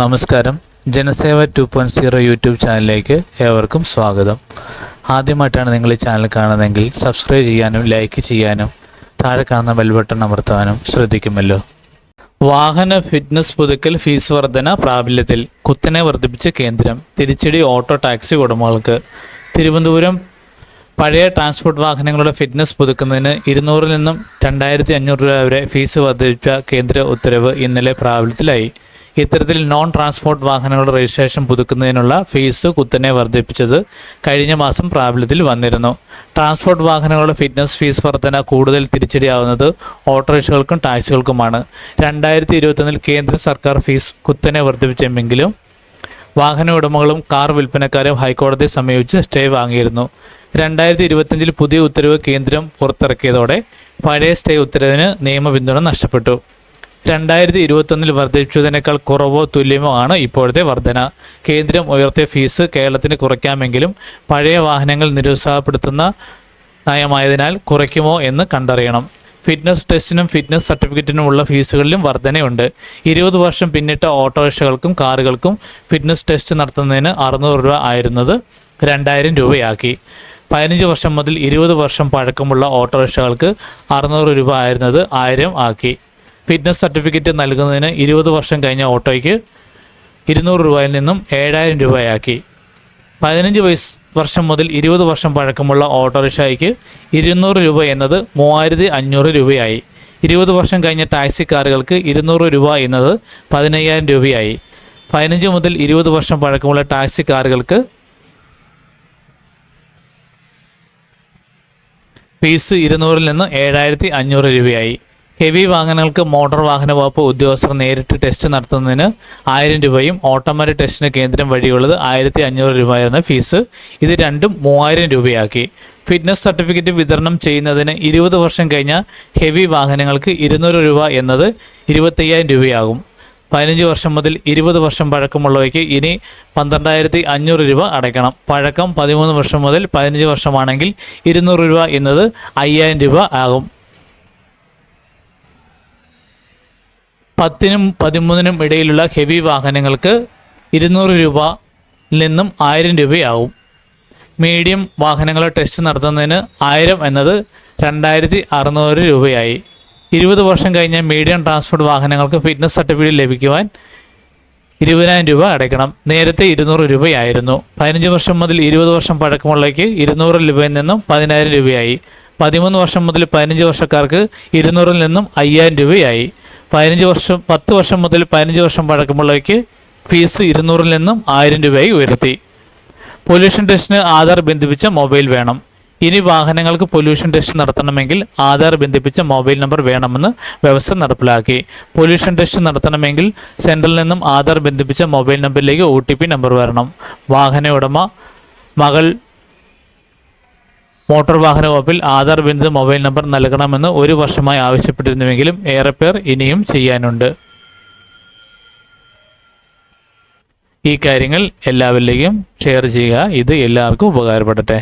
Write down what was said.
നമസ്കാരം. Janaseva two point zero YouTube ചാനലിലേക്ക് ഏവർക്കും സ്വാഗതം. ആദ്യമായിട്ടാണ് നിങ്ങൾ ഈ ചാനൽ കാണുന്നതെങ്കിൽ സബ്സ്ക്രൈബ് ചെയ്യാനും ലൈക്ക് ചെയ്യാനും താഴെ കാണുന്ന ബെൽ ബട്ടൺ അമർത്താനും ശ്രദ്ധിക്കുമല്ലോ. വാഹന ഫിറ്റ്നസ് പുതുക്കൽ ഫീസ് വർധന പ്രാബല്യത്തിൽ കുത്തനെ വർദ്ധിപ്പിച്ച കേന്ദ്രം തിരിച്ചടി ഓട്ടോ ടാക്സി ഉടമകൾക്ക്. തിരുവനന്തപുരം പഴയ ട്രാൻസ്പോർട്ട് വാഹനങ്ങളുടെ ഫിറ്റ്നസ് പുതുക്കുന്നതിന് ഇരുന്നൂറിൽ നിന്നും രണ്ടായിരത്തി അഞ്ഞൂറ് രൂപ വരെ ഫീസ് വർദ്ധിപ്പിച്ച കേന്ദ്ര ഉത്തരവ് ഇന്നലെ പ്രാബല്യത്തിലായി. ഇത്തരത്തിൽ നോൺ ട്രാൻസ്പോർട്ട് വാഹനങ്ങളുടെ രജിസ്ട്രേഷൻ പുതുക്കുന്നതിനുള്ള ഫീസ് കുത്തനെ വർദ്ധിപ്പിച്ചത് കഴിഞ്ഞ മാസം പ്രാബല്യത്തിൽ വന്നിരുന്നു. ട്രാൻസ്പോർട്ട് വാഹനങ്ങളുടെ ഫിറ്റ്നസ് ഫീസ് വർധന കൂടുതൽ തിരിച്ചടിയാവുന്നത് ഓട്ടോറിക്ഷകൾക്കും ടാക്സികൾക്കുമാണ് രണ്ടായിരത്തി ഇരുപത്തൊന്നിൽ കേന്ദ്ര സർക്കാർ ഫീസ് കുത്തനെ വർദ്ധിപ്പിച്ചെങ്കിലും വാഹന ഉടമകളും കാർ വിൽപ്പനക്കാരും ഹൈക്കോടതിയെ സമീപിച്ച് സ്റ്റേ വാങ്ങിയിരുന്നു. രണ്ടായിരത്തി ഇരുപത്തഞ്ചിൽ പുതിയ ഉത്തരവ് കേന്ദ്രം പുറത്തിറക്കിയതോടെ പഴയ സ്റ്റേ ഉത്തരവിന് നിയമപിന്തുണ നഷ്ടപ്പെട്ടു. രണ്ടായിരത്തി ഇരുപത്തൊന്നിൽ വർദ്ധിച്ചതിനേക്കാൾ കുറവോ തുല്യമോ ആണ് ഇപ്പോഴത്തെ വർധന. കേന്ദ്രം ഉയർത്തിയ ഫീസ് കേരളത്തിന് കുറയ്ക്കാമെങ്കിലും പഴയ വാഹനങ്ങൾ നിരുത്സാഹപ്പെടുത്തുന്ന നയമായതിനാൽ കുറയ്ക്കുമോ എന്ന് കണ്ടറിയണം. ഫിറ്റ്നസ് ടെസ്റ്റിനും ഫിറ്റ്നസ് സർട്ടിഫിക്കറ്റിനുമുള്ള ഫീസുകളിലും വർധനയുണ്ട്. ഇരുപത് വർഷം പിന്നിട്ട ഓട്ടോറിക്ഷകൾക്കും കാറുകൾക്കും ഫിറ്റ്നസ് ടെസ്റ്റ് നടത്തുന്നതിന് അറുന്നൂറ് രൂപ ആയിരുന്നത് രണ്ടായിരം രൂപയാക്കി. പതിനഞ്ച് വർഷം മുതൽ ഇരുപത് വർഷം പഴക്കമുള്ള ഓട്ടോറിക്ഷകൾക്ക് അറുന്നൂറ് രൂപ ആയിരുന്നത് ആയിരം ആക്കി. ഫിറ്റ്നസ് സർട്ടിഫിക്കറ്റ് നൽകുന്നതിന് ഇരുപത് വർഷം കഴിഞ്ഞ ഓട്ടോയ്ക്ക് ഇരുന്നൂറ് രൂപയിൽ നിന്നും ഏഴായിരം രൂപയാക്കി. പതിനഞ്ച് വയസ്സ് വർഷം മുതൽ ഇരുപത് വർഷം പഴക്കമുള്ള ഓട്ടോറിക്ഷയ്ക്ക് ഇരുന്നൂറ് രൂപ എന്നത് മൂവായിരത്തി അഞ്ഞൂറ് രൂപയായി. ഇരുപത് വർഷം കഴിഞ്ഞ ടാക്സി കാറുകൾക്ക് ഇരുന്നൂറ് രൂപ എന്നത് പതിനയ്യായിരം രൂപയായി. പതിനഞ്ച് മുതൽ ഇരുപത് വർഷം പഴക്കമുള്ള ടാക്സി കാറുകൾക്ക് ഫീസ് ഇരുന്നൂറിൽ നിന്ന് ഏഴായിരത്തി അഞ്ഞൂറ് രൂപയായി. ഹെവി വാഹനങ്ങൾക്ക് മോട്ടോർ വാഹന വകുപ്പ് ഉദ്യോഗസ്ഥർ നേരിട്ട് ടെസ്റ്റ് നടത്തുന്നതിന് ആയിരം രൂപയും ഓട്ടോമാറ്റിക് ടെസ്റ്റിന് കേന്ദ്രം വഴിയുള്ളത് ആയിരത്തി അഞ്ഞൂറ് രൂപയായിരുന്ന ഫീസ് ഇത് രണ്ടും മൂവായിരം രൂപയാക്കി. ഫിറ്റ്നസ് സർട്ടിഫിക്കറ്റ് വിതരണം ചെയ്യുന്നതിന് ഇരുപത് വർഷം കഴിഞ്ഞ ഹെവി വാഹനങ്ങൾക്ക് ഇരുന്നൂറ് രൂപ എന്നത് ഇരുപത്തയ്യായിരം രൂപയാകും. പതിനഞ്ച് വർഷം മുതൽ ഇരുപത് വർഷം പഴക്കമുള്ളവയ്ക്ക് ഇനി പന്ത്രണ്ടായിരത്തി അഞ്ഞൂറ് രൂപ അടയ്ക്കണം. പഴക്കം പതിമൂന്ന് വർഷം മുതൽ പതിനഞ്ച് വർഷമാണെങ്കിൽ ഇരുന്നൂറ് രൂപ എന്നത് അയ്യായിരം രൂപ ആകും. പത്തിനും പതിമൂന്നിനും ഇടയിലുള്ള ഹെവി വാഹനങ്ങൾക്ക് ഇരുന്നൂറ് രൂപ നിന്നും ആയിരം രൂപയാവും. മീഡിയം വാഹനങ്ങളെ ടെസ്റ്റ് നടത്തുന്നതിന് ആയിരം എന്നത് രണ്ടായിരത്തി അറുന്നൂറ് രൂപയായി. ഇരുപത് വർഷം കഴിഞ്ഞ മീഡിയം ട്രാൻസ്പോർട്ട് വാഹനങ്ങൾക്ക് ഫിറ്റ്നസ് സർട്ടിഫിക്കറ്റ് ലഭിക്കുവാൻ ഇരുപതിനായിരം രൂപ അടയ്ക്കണം. നേരത്തെ ഇരുന്നൂറ് രൂപയായിരുന്നു. പതിനഞ്ച് വർഷം മുതൽ ഇരുപത് വർഷം പഴക്കമുള്ളവയ്ക്ക് ഇരുന്നൂറ് രൂപയിൽ നിന്നും പതിനായിരം രൂപയായി. പതിമൂന്ന് വർഷം മുതൽ പതിനഞ്ച് വർഷക്കാർക്ക് ഇരുന്നൂറിൽ നിന്നും അയ്യായിരം രൂപയായി. പതിനഞ്ച് വർഷം പത്ത് വർഷം മുതൽ പതിനഞ്ച് വർഷം പഴക്കമുള്ളവയ്ക്ക് ഫീസ് ഇരുന്നൂറിൽ നിന്നും ആയിരം രൂപയായി ഉയർത്തി. പൊല്യൂഷൻ ടെസ്റ്റിന് ആധാർ ബന്ധിപ്പിച്ച മൊബൈൽ വേണം. ഇനി വാഹനങ്ങൾക്ക് പൊല്യൂഷൻ ടെസ്റ്റ് നടത്തണമെങ്കിൽ ആധാർ ബന്ധിപ്പിച്ച മൊബൈൽ നമ്പർ വേണമെന്ന് വ്യവസ്ഥ നടപ്പിലാക്കി. പൊല്യൂഷൻ ടെസ്റ്റ് നടത്തണമെങ്കിൽ സെൻട്രലിൽ നിന്നും ആധാർ ബന്ധിപ്പിച്ച മൊബൈൽ നമ്പറിലേക്ക് ഒ നമ്പർ വരണം. വാഹന ഉടമ മകൾ മോട്ടോർ വാഹന വകുപ്പിൽ ആധാർ ബന്ധ മൊബൈൽ നമ്പർ നൽകണമെന്ന് ഒരു വർഷമായി ആവശ്യപ്പെട്ടിരുന്നുവെങ്കിലും ഏറെ പേർ ഇനിയും ചെയ്യാനുണ്ട്. ഈ കാര്യങ്ങൾ എല്ലാവരിലേക്കും ഷെയർ ചെയ്യുക. ഇത് എല്ലാവർക്കും ഉപകാരപ്പെടട്ടെ.